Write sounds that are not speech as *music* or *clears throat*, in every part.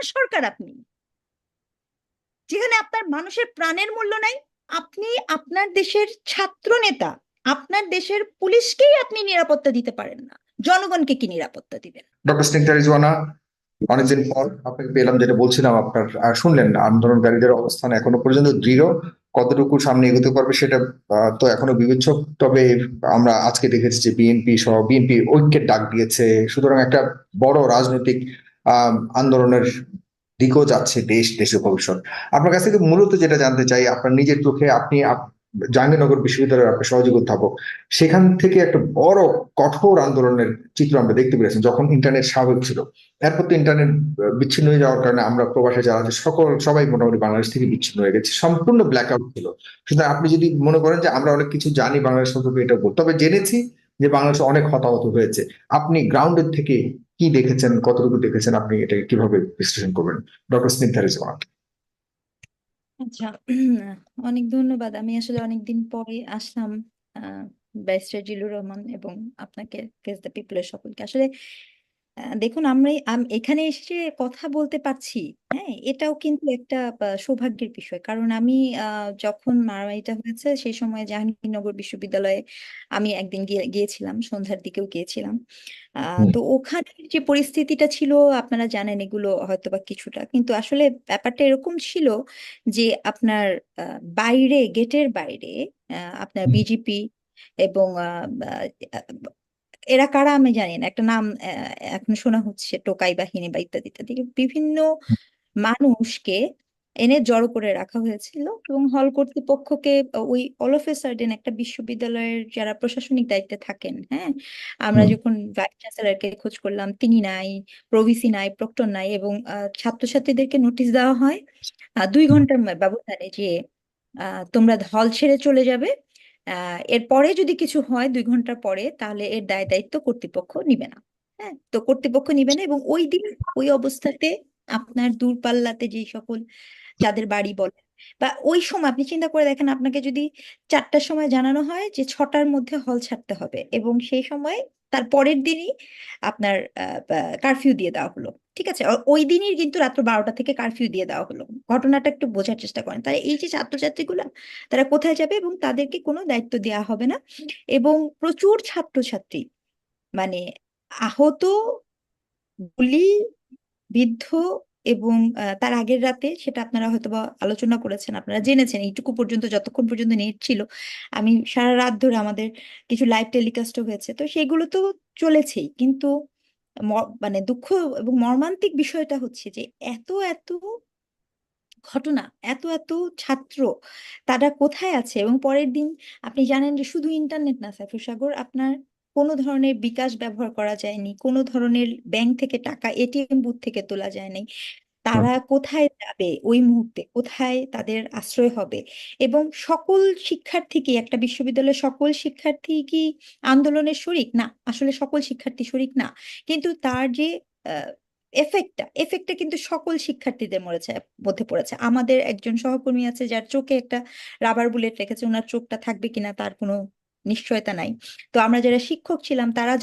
ধরনের সরকার আপনি। যেখানে আপনার মানুষের প্রাণের মূল্য নাই, আপনি আপনার দেশের ছাত্র নেতা, আপনার দেশের পুলিশকেই আপনি নিরাপত্তা দিতে পারেন না। জনগণকে কি নিরাপত্তা দিবেন? ডক্টর স্নিগ্ধা রিজওয়ানা অনেকদিন পর আপনাকে পেলাম যেটা বলছিলাম, আপনার শুনলেন আন্দোলনকারীদের অবস্থান এখনও পর্যন্ত দৃঢ়। কতটুকু সামনে এগোতে পারবে সেটা তো এখনও বিবেচ্য তবে আমরা আজকে দেখেছি যে বিএনপি সহ বিএনপি ঐক্যের ডাক দিয়েছে। সুতরাং একটা বড় রাজনৈতিক আন্দোলনের দিকেও যাচ্ছে দেশ, দেশের ভবিষ্যৎ। আপনার কাছ থেকে মূলত যেটা জানতে চাই, আপনার নিজের চোখে আপনি আপ- জাহাঙ্গীরনগর বিশ্ববিদ্যালয়ের আপনার সহযোগী অধ্যাপক, সেখান থেকে একটা বড় কঠোর আন্দোলনের চিত্র আমরা দেখতে পেরেছি, যখন ইন্টারনেট স্বাভাবিক ছিল। এরপর তো ইন্টারনেট বিচ্ছিন্ন হয়ে যাওয়ার কারণে আমরা প্রবাসে যারা আছে, সকল, সবাই মোটামুটি বাংলাদেশ থেকে বিচ্ছিন্ন হয়ে গেছে, সম্পূর্ণ ব্ল্যাক আউট ছিল। সুতরাং আপনি যদি মনে করেন যে আমরা অনেক কিছু জানি বাংলাদেশ সম্পর্কে, এটা বল তবে জেনেছি যে বাংলাদেশে অনেক হতাহত হয়েছে। আপনি গ্রাউন্ডের থেকে কি দেখেছেন, কতটুকু দেখেছেন আপনি এটা কীভাবে বিশ্লেষণ করবেন? ডক্টর স্নিগ্ধা জমা আচ্ছা *clears throat* অনেক ধন্যবাদ। আমি আসলে অনেকদিন পরে আসলাম ব্যারিস্টার জিলুর রহমান এবং আপনাকে কেস দ্য পিপলের সকলকে। আসলে দেখুন আমরা এখানে এসে কথা বলতে পারছি হ্যাঁ? এটাও কিন্তু একটা সৌভাগ্যের বিষয়। কারণ আমি যখন মারামারিটা হয়েছে সেই সময় জাহাঙ্গীরনগর বিশ্ববিদ্যালয়ে আমি একদিন গিয়েছিলাম সন্ধ্যার দিকেও গিয়েছিলাম। আহ তো ওখানে যে পরিস্থিতিটা ছিল আপনারা জানেন এগুলো হয়তো বা কিছুটা। কিন্তু আসলে ব্যাপারটা এরকম ছিল যে আপনার বাইরে গেটের বাইরে আহ, আপনার। বিজেপি এবং এরা কারা আমি জানি না। একটা নাম এখন শোনা হচ্ছে টোকাই বাহিনী বা ইত্যাদি ইত্যাদি বিভিন্ন মানুষকে এনে জড়ো করে রাখা হয়েছিল এবং হল কর্তৃপক্ষকে ওই অল অফ এ সাডেন একটা বিশ্ববিদ্যালয়ের যারা প্রশাসনিক দায়িত্বে থাকেন হ্যাঁ? আমরা। যখন ভাইস চ্যান্সেলরকে খোঁজ করলাম তিনি নাই প্রভিসি নাই প্রক্টর নাই এবং ছাত্রছাত্রীদেরকে নোটিশ দেওয়া হয় দুই ঘণ্টার ব্যবধানে যে আহ, তোমরা হল ছেড়ে চলে যাবে এরপরে যদি কিছু হয় দুই ঘণ্টা পরে, তাহলে এর দায় দায়িত্ব কর্তৃপক্ষ নিবে না। হ্যাঁ তো কর্তৃপক্ষ নিবে না এবং ওই দিন ওই অবস্থাতে আপনার দূরপাল্লাতে যে সকল যাদের বাড়ি বলে বা ওই সময় আপনি চিন্তা করে দেখেন আপনাকে যদি চারটার সময় জানানো হয় যে ছটার মধ্যে হল ছাড়তে হবে এবং সেই সময় তার পরের দিনই আপনার কারফিউ দিয়ে দেওয়া হলো, ঠিক আছে? ওই দিনই কিন্তু রাত্র বারোটা থেকে কারফিউ দিয়ে দেওয়া হলো। ঘটনাটা একটু বোঝার চেষ্টা করেন। তাই এই যে ছাত্রছাত্রীগুলা, তারা কোথায় যাবে এবং তাদেরকে কোনো দায়িত্ব দেওয়া হবে না? এবং প্রচুর ছাত্রছাত্রী মানে আহত, গুলি, বিদ্ধ এবং তার আগের রাতে সেটা আপনারা হয়তো বা আলোচনা করেছেন, আপনারা জেনেছেন, এইটুকু পর্যন্ত, যতক্ষণ পর্যন্ত নেট ছিল, আমি সারা রাত ধরে আমাদের কিছু লাইভ টেলিকাস্টও হয়েছে। তো সেগুলো তো চলেছেই, কিন্তু মানে দুঃখ এবং মর্মান্তিক বিষয়টা হচ্ছে যে, এত এত ঘটনা, এত এত ছাত্র তারা কোথায় আছে? এবং পরের দিন আপনি জানেন যে, শুধু ইন্টারনেট না, সাইফুর সাগর, আপনার কোনো ধরনের বিকাশ ব্যবহার করা যায়নি কোনো ধরনের ব্যাংক থেকে টাকা এটিএম বুথ থেকে তোলা যায়নি। তারা কোথায় যাবে ওই মুহূর্তে? কোথায় তাদের আশ্রয় হবে? এবং সকল শিক্ষার্থী কি একটা বিশ্ববিদ্যালয়ের সকল শিক্ষার্থী কি আন্দোলনের শরিক? না আসলে সকল শিক্ষার্থী শরিক না। কিন্তু তার যে এফেক্টটা এফেক্টটা কিন্তু সকল শিক্ষার্থীদের মরেছে মধ্যে পড়েছে। আমাদের একজন সহকর্মী আছে যার চোখে একটা রাবার বুলেট রেখেছে ওনার চোখটা থাকবে কিনা তার কোনো নিশ্চয়তা নাই। তো আমরা যারা শিক্ষক ছিলাম, তারা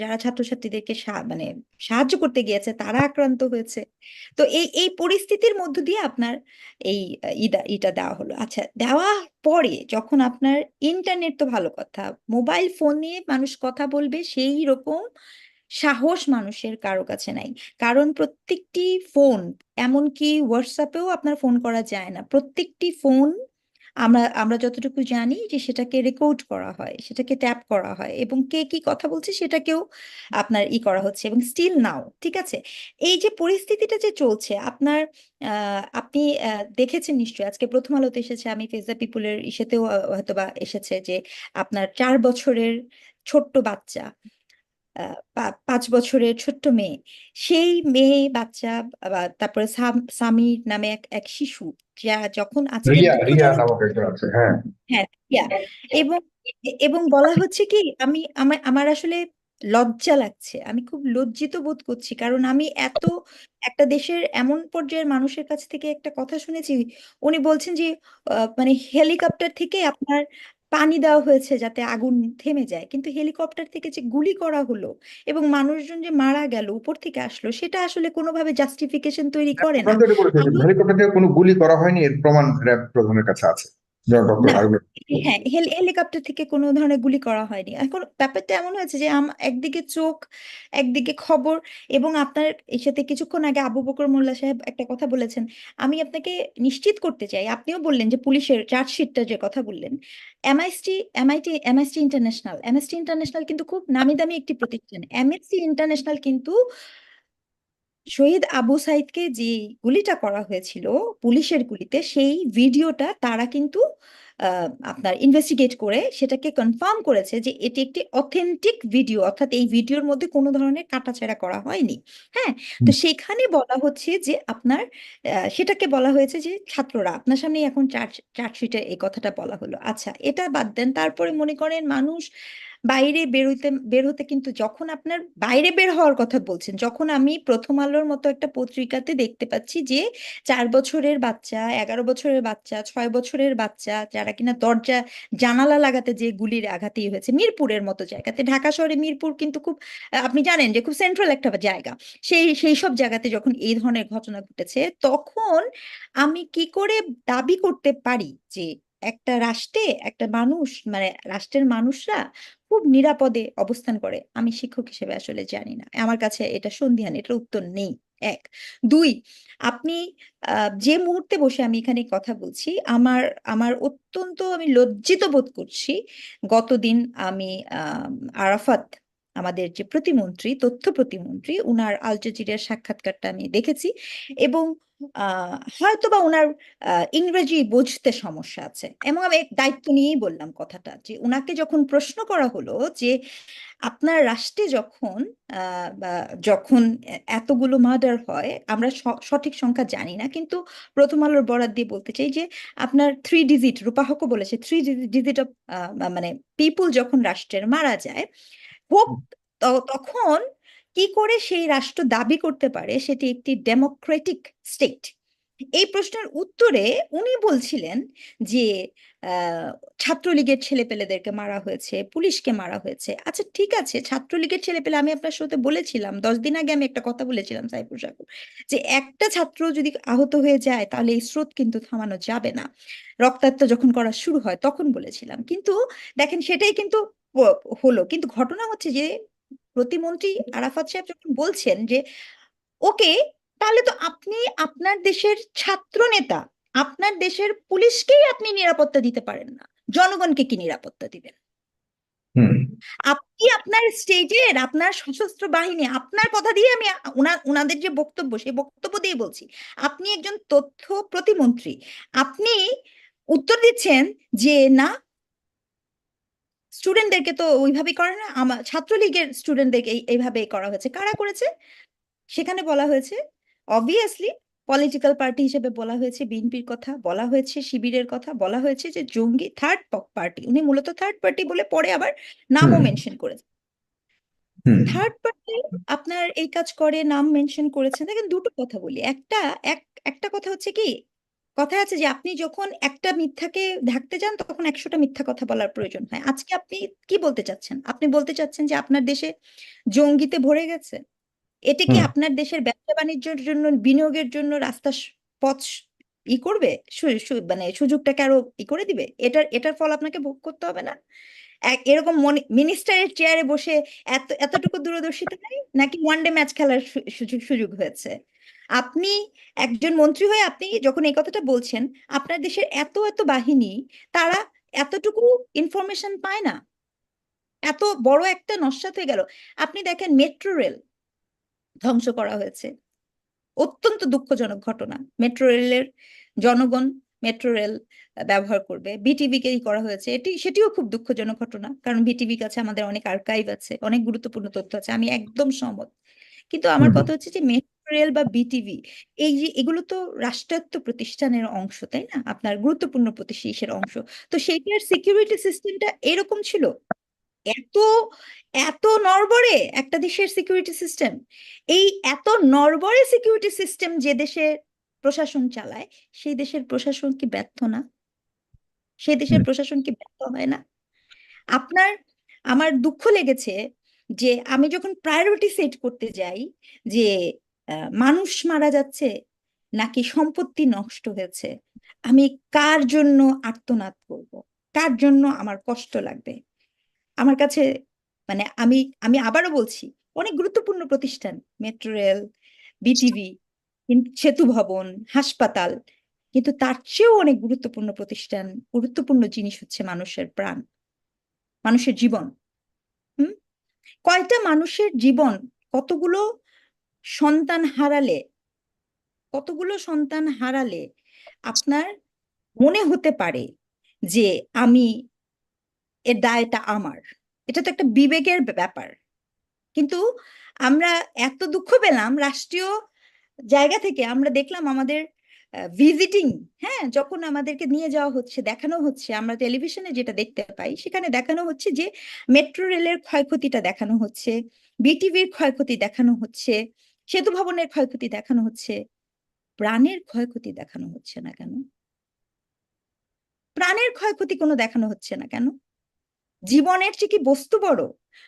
যারা ছাত্রছাত্রীদেরকে মানে সাহায্য করতে গিয়েছে, তারা আক্রান্ত হয়েছে। তো এই এই পরিস্থিতির মধ্য দিয়ে আপনার এই ইটা দেওয়া হলো। আচ্ছা দেওয়া পরে যখন আপনার ইন্টারনেট তো ভালো কথা, মোবাইল ফোন নিয়ে মানুষ কথা বলবে, সেই রকম সাহস মানুষের কারও কাছে নাই। কারণ প্রত্যেকটি ফোন, এমনকি হোয়াটসঅ্যাপেও আপনার ফোন করা যায় না। প্রত্যেকটি ফোন আমরা আমরা যতটুকু জানি যে সেটাকে রেকর্ড করা হয়, সেটাকে ট্যাপ করা হয় এবং কে কি কথা বলছে সেটাকেও আপনার ই করা হচ্ছে এবং স্টিল নাও ঠিক আছে? এই যে পরিস্থিতিটা যে চলছে, আপনার আপনি দেখেছেন নিশ্চয়ই, আজকে প্রথম আলোতে এসেছে, আমি দ্য পিপুলের ইসেতেও হয়তোবা এসেছে যে আপনার চার বছরের ছোট্ট বাচ্চা পাঁচ বছরের ছোট্ট মেয়ে। সেই মেয়ে বাচ্চা বা তারপরে সাম- সামির নামে এক এক শিশু যা যখন আছে হ্যাঁ। হ্যাঁ এবং এবং বলা হচ্ছে কি আমি আমার আমার আসলে লজ্জা লাগছে। আমি খুব লজ্জিত বোধ করছি কারণ আমি এত একটা দেশের এমন পর্যায়ের মানুষের কাছ থেকে একটা কথা শুনেছি উনি বলছেন যে আহ, মানে হেলিকপ্টার থেকে আপনার পানি দেওয়া হয়েছে যাতে আগুন থেমে যায়। কিন্তু হেলিকপ্টার থেকে যে গুলি করা হলো এবং মানুষজন যে মারা গেল উপর থেকে আসলো সেটা আসলে কোনোভাবে জাস্টিফিকেশন তৈরি করে না। হেলিকপ্টার থেকে কোনো গুলি করা হয়নি এর প্রমাণ র্যাব প্রধানের কাছে আছে। ডক্টর না *laughs* হ্যাঁ হেল- হেলিকপ্টার থেকে কোনো ধরনের গুলি করা হয়নি। এখন ব্যাপারটা এমন হয়েছে যে একদিকে চোখ, একদিকে খবর এবং আপনার এর সাথে কিছুক্ষণ আগে আবু বকর মোল্লা সাহেব একটা কথা বলেছেন। আমি আপনাকে নিশ্চিত করতে চাই, আপনিও বললেন যে, পুলিশের চার্জশিটটা যে কথা বললেন, MIST, MIT MST international. MST international কিন্তু খুব নামি দামি একটি প্রতিষ্ঠান। এমএসটি ইন্টারন্যাশনাল কিন্তু শহীদ আবু সাইদকে যে গুলিটা করা হয়েছিল পুলিশের গুলিতে সেই ভিডিওটা তারা কিন্তু আপনার ইনভেস্টিগেট করে সেটাকে কনফার্ম করেছে যে এটি একটি অথেন্টিক ভিডিও অর্থাৎ এই ভিডিওর মধ্যে কোনো ধরনের কাটাছেঁড়া করা হয়নি। হ্যাঁ? তো সেখানে বলা হচ্ছে যে আপনার আহ, সেটাকে বলা হয়েছে যে ছাত্ররা আপনার সামনে এখন চার্জ চার্জশিটে এই কথাটা বলা হলো। আচ্ছা এটা বাদ দেন। তারপরে মনে করেন মানুষ বাইরে বেরোতে বের হতে কিন্তু যখন আপনার বাইরে বের হওয়ার কথা বলছেন, যখন আমি প্রথম আলোর মতো একটা পত্রিকাতে দেখতে পাচ্ছি যে চার বছরের বাচ্চা, এগারো বছরের বাচ্চা, ছয় বছরের বাচ্চা, যারা কিনা দরজা, জানালা লাগাতে যে গুলির আঘাতেই হয়েছে মিরপুরের মতো জায়গাতে, ঢাকা শহরে মিরপুর কিন্তু খুব আপনি জানেন যে খুব সেন্ট্রাল একটা জায়গা। সেই সেই সব জায়গাতে যখন এই ধরনের ঘটনা ঘটেছে, তখন আমি কি করে দাবি করতে পারি যে একটা রাষ্ট্রে একটা মানুষ মানে রাষ্ট্রের মানুষরা খুব নিরাপদে অবস্থান করে। আমি শিক্ষক হিসেবে আসলে জানি না। আমার কাছে এটা সন্দিহান এটার উত্তর নেই। এক। দুই, আপনি যে মুহূর্তে বসে আমি এখানে কথা বলছি, আমার আমার অত্যন্ত আমি লজ্জিত বোধ করছি, গতদিন আমি, আরাফাত আমাদের যে প্রতিমন্ত্রী, তথ্য প্রতিমন্ত্রী, উনার আল জাজিরার সাক্ষাৎকারটা আমি দেখেছি এবং আহ হয়তোবা ওনার ইংরেজি বুঝতে সমস্যা আছে। এবং আমি দায়িত্ব নিয়েই বললাম কথাটা যে উনাকে যখন প্রশ্ন করা হলো যে আপনার রাষ্ট্রে যখন যখন এতগুলো মার্ডার হয়, আমরা সঠিক সংখ্যা জানি না, কিন্তু প্রথম আলোর বরাত দিয়ে বলতে চাই যে আপনার থ্রি ডিজিট রূপাহকও বলেছে থ্রি ডিজিট অফ মানে পিপুল যখন রাষ্ট্রের মারা যায় হোক তখন কি করে সেই রাষ্ট্র দাবি করতে পারে সেটি একটি ডেমোক্রেটিক স্টেট? এই প্রশ্নের উত্তরে উনি বলছিলেন যে আহ, ছাত্রলীগের ছেলেপেলেদেরকে মারা হয়েছে পুলিশকে মারা হয়েছে। আচ্ছা ঠিক আছে ছাত্রলীগের ছেলেপেলে আমি আপনার সাথে বলেছিলাম দশ দিন আগে আমি একটা কথা বলেছিলাম সাইফুর সাকুর যে একটা ছাত্র যদি আহত হয়ে যায় তাহলে এই স্রোত কিন্তু থামানো যাবে না। রক্তাক্ত যখন করা শুরু হয় তখন বলেছিলাম। কিন্তু দেখেন সেটাই কিন্তু হলো। কিন্তু ঘটনা হচ্ছে যে প্রতিমন্ত্রী আরাফাত সাহেব যখন বলছেন যে ওকে তাহলে তো আপনি আপনার দেশের ছাত্র নেতা আপনার দেশের পুলিশকেই আপনি নিরাপত্তা দিতে পারেন না। জনগণকে কি নিরাপত্তা দিবেন? আপনি আপনার স্টেজের আপনার সশস্ত্র বাহিনী আপনার কথা দিয়ে আমি উনাদের যে বক্তব্য সেই বক্তব্য দিয়ে বলছি আপনি একজন তথ্য প্রতিমন্ত্রী। আপনি উত্তর দিচ্ছেন যে না স্টুডেন্টদেরকে তো ওইভাবেই করে না। আমার ছাত্রলীগের স্টুডেন্টদেরকে এই- এইভাবে করা হয়েছে। কারা করেছে? সেখানে বলা হয়েছে অবভিয়াসলি পলিটিক্যাল পার্টি হিসেবে বলা হয়েছে বিএনপির কথা বলা হয়েছে শিবিরের কথা বলা হয়েছে যে জঙ্গি থার্ড পার্টি উনি মূলত থার্ড পার্টি বলে পরে আবার নামও মেনশন করেছে। থার্ড পার্টি আপনার এই কাজ করে নাম মেনশন করেছেন দেখেন দুটো কথা বলি। একটা এক একটা কথা হচ্ছে কি কথা আছে যে আপনি যখন একটা মিথ্যাকে ঢাকতে যান তখন একশোটা মিথ্যা কথা বলার প্রয়োজন হয়। আজকে আপনি কি বলতে চাচ্ছেন? আপনি বলতে চাচ্ছেন যে আপনার দেশে জঙ্গিতে ভরে গেছে। এটা কি আপনার দেশের ব্যবসা বাণিজ্যের জন্য বিনিয়োগের জন্য রাস্তা পথ ই করবে? মানে সুযোগটাকে আরও ই করে দিবে? এটার এটার ফল আপনাকে ভোগ করতে হবে না? এরকম মিনিস্টারের চেয়ারে বসে এত, এতটুকু দূরদর্শিতা নেই? নাকি ওয়ান ডে ম্যাচ খেলার সুযোগ হয়েছে? আপনি একজন মন্ত্রী হয়ে আপনি যখন এই কথাটা বলছেন, আপনার দেশের এত এত বাহিনী, তারা এতটুকু ইনফরমেশন পায় না। এত বড় একটা নস্যাৎ হয়ে গেল। আপনি দেখেন মেট্রো রেল ধ্বংস করা হয়েছে। অত্যন্ত দুঃখজনক ঘটনা। মেট্রো রেলের জনগণ মেট্রো রেল ব্যবহার করবে। বিটিভি কেই করা হয়েছে। এটি সেটিও খুব দুঃখজনক ঘটনা কারণ বিটিভি কাছে আমাদের অনেক আর্কাইভ আছে অনেক গুরুত্বপূর্ণ তথ্য আছে আমি একদম সহমত। কিন্তু আমার কথা হচ্ছে যে মেট্রো রেল বা বিটিভি এই যে এগুলো তো রাষ্ট্রায়ত্ত প্রতিষ্ঠানের অংশ তাই না? আপনার গুরুত্বপূর্ণ প্রতিষ্ঠানের অংশ। তো সেইটার সিকিউরিটি সিস্টেমটা এরকম ছিল? এত এত নড়বড়ে একটা দেশের সিকিউরিটি সিস্টেম এই এত নরবরে সিকিউরিটি সিস্টেম যে দেশে প্রশাসন চালায় সেই দেশের প্রশাসন কি ব্যর্থ না? সেই দেশের প্রশাসন কি ব্যর্থ হয় না? আপনার আমার দুঃখ লেগেছে যে আমি যখন প্রায়োরিটি সেট করতে যাই যে মানুষ মারা যাচ্ছে নাকি সম্পত্তি নষ্ট হয়েছে আমি কার জন্য আর্তনাদ করব? কার জন্য আমার কষ্ট লাগবে? আমার কাছে মানে আমি আমি আবারও বলছি অনেক গুরুত্বপূর্ণ প্রতিষ্ঠান মেট্রো রেল বিটিভি সেতু ভবন, হাসপাতাল, কিন্তু তার চেয়েও অনেক গুরুত্বপূর্ণ প্রতিষ্ঠান, গুরুত্বপূর্ণ জিনিস হচ্ছে মানুষের প্রাণ, মানুষের জীবন। হুম? কয়টা মানুষের জীবন কতগুলো সন্তান হারালে, কতগুলো সন্তান হারালে আপনার মনে হতে পারে যে আমি এর দায়টা আমার? এটা তো একটা বিবেকের ব্যাপার। কিন্তু আমরা এত দুঃখ পেলাম, রাষ্ট্রীয় জায়গা থেকে আমরা দেখলাম আমাদের ভিজিটিং হ্যাঁ যখন আমাদেরকে নিয়ে যাওয়া হচ্ছে, দেখানো হচ্ছে, আমরা টেলিভিশনে যেটা দেখতে পাই, সেখানে দেখানো হচ্ছে যে মেট্রো রেলের ক্ষয়ক্ষতিটা দেখানো হচ্ছে বিটিভির ক্ষয়ক্ষতি দেখানো হচ্ছে, সেতু ভবনের ক্ষয়ক্ষতি দেখানো হচ্ছে, প্রাণের ক্ষয়ক্ষতি দেখানো হচ্ছে না কেন? প্রাণের ক্ষয়ক্ষতি কোনো দেখানো হচ্ছে না কেন? জীবনের চেয়ে কি বস্তু বড়?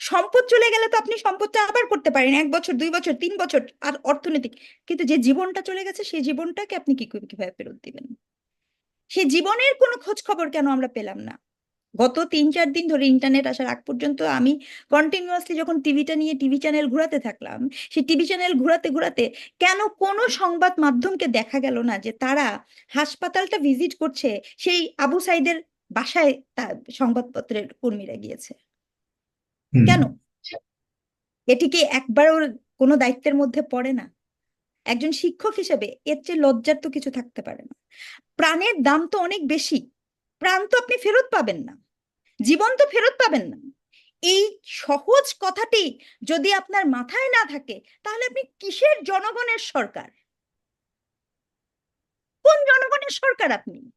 সম্পদ চলে গেলে তো আপনি সম্পদটা আবার করতে পারেন। এক বছর, দুই বছর, তিন বছর, আর অর্থনৈতিক। কিন্তু যে জীবনটা চলে গেছে, সেই জীবনটাকে আপনি কি কীভাবে ফেরত দিবেন? সেই জীবনের কোনো খোঁজ খবর কেন আমরা পেলাম না? গত তিন, চার দিন ধরে ইন্টারনেট আসার আগ পর্যন্ত আমি কন্টিনিউয়াসলি যখন টিভিটা নিয়ে টিভি চ্যানেল ঘোরাতে থাকলাম, সেই টিভি চ্যানেল ঘোরাতে ঘোরাতে কেন কোনো সংবাদ মাধ্যমকে দেখা গেল না যে তারা হাসপাতালটা ভিজিট করছে, সেই আবু সাইদের বাসায় তা সংবাদপত্রের কর্মীরা গিয়েছে। কেন? এটি কি একবারও কোনো দায়িত্বের মধ্যে পড়ে না। একজন শিক্ষক হিসেবে এর চেয়ে লজ্জার তো কিছু থাকতে পারে না। প্রাণের দাম তো অনেক বেশি। প্রাণ তো আপনি ফেরত পাবেন না। জীবন তো ফেরত পাবেন না। এই সহজ কথাটি যদি আপনার মাথায় না থাকে, তাহলে আপনি কিসের জনগণের সরকার? কোন জনগণের সরকার আপনি?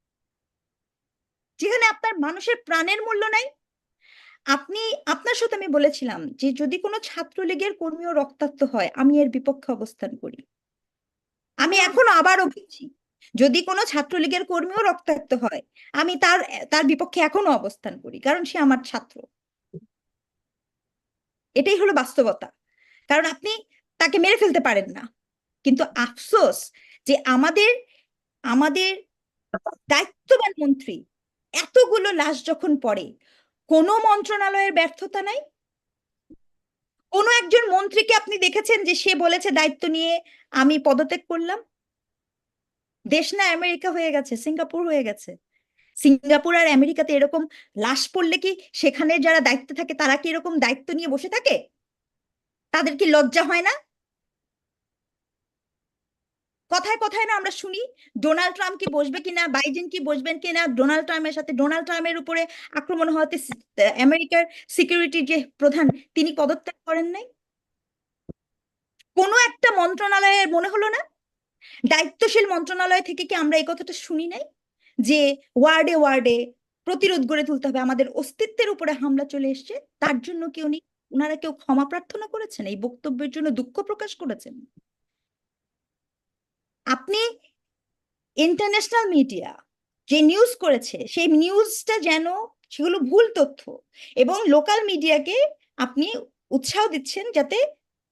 যেখানে আপনার মানুষের প্রাণের মূল্য নাই আপনি আপনার সাথে আমি বলেছিলাম যে যদি কোনো ছাত্রলীগের কর্মীও রক্তাক্ত হয় আমি এর বিপক্ষে অবস্থান করি। আমি এখনও আবারও বলছি যদি কোনো ছাত্রলীগের কর্মীও রক্তাক্ত হয় আমি তার তার বিপক্ষে এখনও অবস্থান করি কারণ সে আমার ছাত্র। এটাই হলো বাস্তবতা। কারণ আপনি তাকে মেরে ফেলতে পারেন না। কিন্তু আফসোস যে আমাদের আমাদের দায়িত্ববান মন্ত্রী এতগুলো লাশ যখন পড়ে কোনো মন্ত্রণালয়ের ব্যর্থতা নাই? কোনো একজন মন্ত্রীকে আপনি দেখেছেন যে সে বলেছে, দায়িত্ব নিয়ে আমি পদত্যাগ করলাম দেশ না আমেরিকা হয়ে গেছে, সিঙ্গাপুর হয়ে গেছে। সিঙ্গাপুর আর আমেরিকাতে এরকম লাশ পড়লে কি সেখানে যারা দায়িত্বে থাকে, তারা কি এরকম দায়িত্ব নিয়ে বসে থাকে? তাদের কি লজ্জা হয় না? কথায় কথায় না আমরা শুনি ডোনাল্ড ট্রাম্প কি বসবে কিনা বাইডেন কি বসবেন কিনা ডোনাল্ড ট্রাম্পের সাথে ডোনাল্ড ট্রাম্পের উপরে আক্রমণ হওয়াতে আমেরিকার সিকিউরিটি যে প্রধান, তিনি পদত্যাগ করেন নাই? কোনো একটা মন্ত্রণালয়ের মনে হলো না? দায়িত্বশীল মন্ত্রণালয় থেকে কি আমরা এই কথাটা শুনি নাই? যে ওয়ার্ডে ওয়ার্ডে প্রতিরোধ গড়ে তুলতে হবে, আমাদের অস্তিত্বের উপরে হামলা চলে এসছে, তার জন্য কি উনি ওনারা কেউ ক্ষমা প্রার্থনা করেছেন? এই বক্তব্যের জন্য দুঃখ প্রকাশ করেছেন? আপনি ইন্টারন্যাশনাল মিডিয়া যে নিউজ করেছে, সেই নিউজটা যেন, সেগুলো ভুল তথ্য এবং লোকাল মিডিয়াকে আপনি উৎসাহ দিচ্ছেন যাতে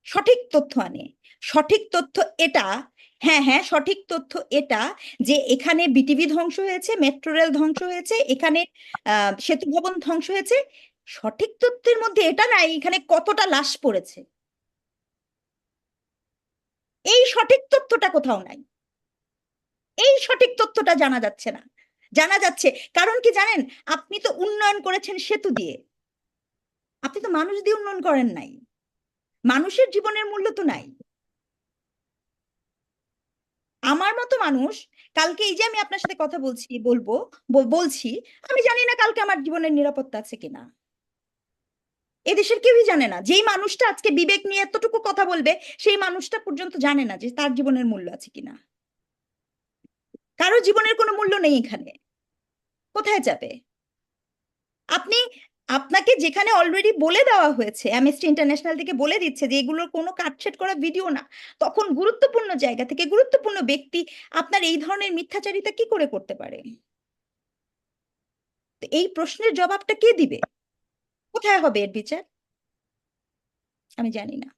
সঠিক তথ্য আনে। সঠিক তথ্য এটা হ্যাঁ হ্যাঁ সঠিক তথ্য এটা যে এখানে বিটিভি ধ্বংস হয়েছে মেট্রো রেল ধ্বংস হয়েছে, এখানে সেতু ভবন ধ্বংস হয়েছে, সঠিক তথ্যের মধ্যে এটা নাই, এখানে কতটা লাশ পড়েছে। এই সঠিক তথ্যটা কোথাও নাই। এই সঠিক তথ্যটা জানা যাচ্ছে না। জানা যাচ্ছে, কারণ কি জানেন? আপনি তো উন্নয়ন করেছেন সেতু দিয়ে। আপনি তো মানুষ দিয়ে উন্নয়ন করেন নাই। মানুষের জীবনের মূল্য তো নাই। আমার মতো মানুষ, কালকে এই যে আমি আপনার সাথে কথা বলছি, বলব, বলছি, আমি জানি না কালকে আমার জীবনের নিরাপত্তা আছে কিনা। এদেশের কেউই জানে না। যেই মানুষটা আজকে বিবেক নিয়ে এতটুকু কথা বলবে, সেই মানুষটা পর্যন্ত জানে না যে তার জীবনের মূল্য আছে কিনা। কারও জীবনের কোনো মূল্য নেই এখানে। কোথায় যাবে? আপনি, আপনাকে যেখানে অলরেডি বলে দেওয়া হয়েছে অ্যামনেস্টি ইন্টারন্যাশনাল থেকে বলে দিচ্ছে যে এগুলোর কোনো কাটছেট করা ভিডিও না, তখন গুরুত্বপূর্ণ জায়গা থেকে গুরুত্বপূর্ণ ব্যক্তি আপনার এই ধরনের মিথ্যাচারিতা কি করে করতে পারে? এই প্রশ্নের জবাবটা কে দিবে? কোথায় হবে এর বিচার? আমি জানি না।